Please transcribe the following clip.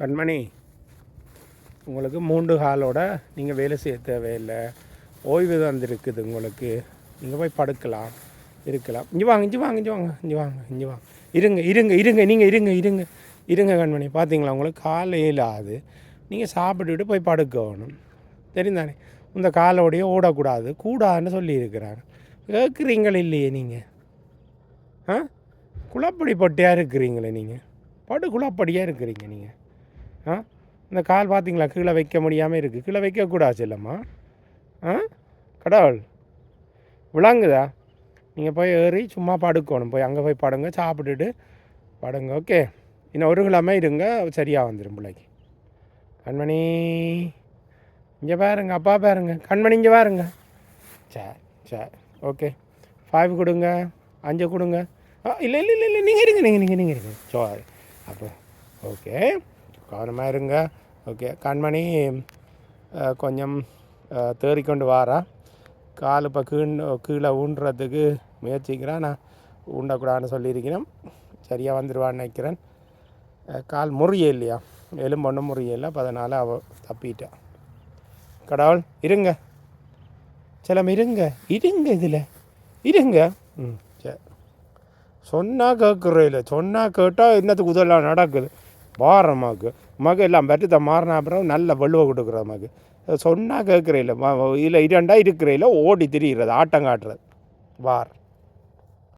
கண்மணி உங்களுக்கு மூன்று காலோட நீங்கள் வேலை செய்ய தேவையில்லை. ஓய்வு வந்திருக்குது உங்களுக்கு. நீங்கள் போய் படுக்கலாம் இருக்கலாம். இஞ்சி வாங்க இஞ்சி வாங்க இஞ்சு வாங்க இஞ்சி வாங்க இஞ்சி வாங்க. இருங்க இருங்க இருங்க நீங்கள் இருங்க இருங்க. இருங்க கண்மணி பார்த்தீங்களா உங்களுக்கு காலையில் ஆகுது நீங்கள் சாப்பிட்டுட்டு போய் படுக்கணும். தெரிந்தானே? இந்த காலோடையே ஓடக்கூடாது. கூடாதுன்னு சொல்லியிருக்கிறாங்க. கேட்குறீங்கள இல்லையே நீங்கள் ஆ? குழப்படி பட்டியாக இருக்கிறீங்களே நீங்கள் படு குழப்படியாக இருக்கிறீங்க நீங்கள் ஆ? இந்த கால் பார்த்தீங்களா? கீழே வைக்க முடியாமல் இருக்குது கீழே வைக்கக்கூடாது செல்லம்மா. ஆ? கடவுள். விளங்குதா? நீங்கள் போய் ஏறி சும்மா படுக்கணும். போய் அங்கே போய் படுங்க சாப்பிட்டுட்டு படுங்க ஓகே? இன்னும் ஒரு கிழமை இருங்க சரியாக வந்துடும் பிள்ளைக்கு. கண்மணி இங்கே பாருங்க அப்பா பாருங்க. கண்மணி இங்கே பாருங்க. சரி சரி ஓகே. ஃபைவ் கொடுங்க அஞ்சு கொடுங்க. ஆ இல்லை இல்லை இல்லை இல்லை நீங்கள் இருங்க நீங்கள் நீங்கள் நீங்கள் இருங்க. சரி அப்போ ஓகே. கவனமாக இருங்க. ஓகே கண்மணி கொஞ்சம் தேறிக்கொண்டு வாரா. கால் இப்போ கீழ் கீழே ஊன்றதுக்கு முயற்சிக்கிறேன் நான் ஊண்டக்கூடாதுன்னு சொல்லியிருக்கிறேன். சரியாக வந்துடுவான்னு நினைக்கிறேன். கால் முறிய இல்லையா? எலும்பு ஒன்றும் முறிய இல்லை. அப்போ அதனால் அவ தப்பிட்டான் கடவுள் இருங்க. சிலம் இருங்க. இருங்க இதில். இருங்க. ம் சரி சொன்னால் கேட்குறோம் இல்லை. சொன்னால் கேட்டால் என்னத்துக்கு உதவலாம் நடக்குது? வாரம் அம்மாவுக்கு மக எல்லாம் பற்றி மாறின அப்புறம் நல்ல வலுவை கொடுக்குற அம்மாவுக்கு சொன்னால் கேட்குறே இல்லை இல்லை இரண்டா இருக்கிற இல்லை ஓடி திரிகிறது ஆட்டம் காட்டுறது. வார்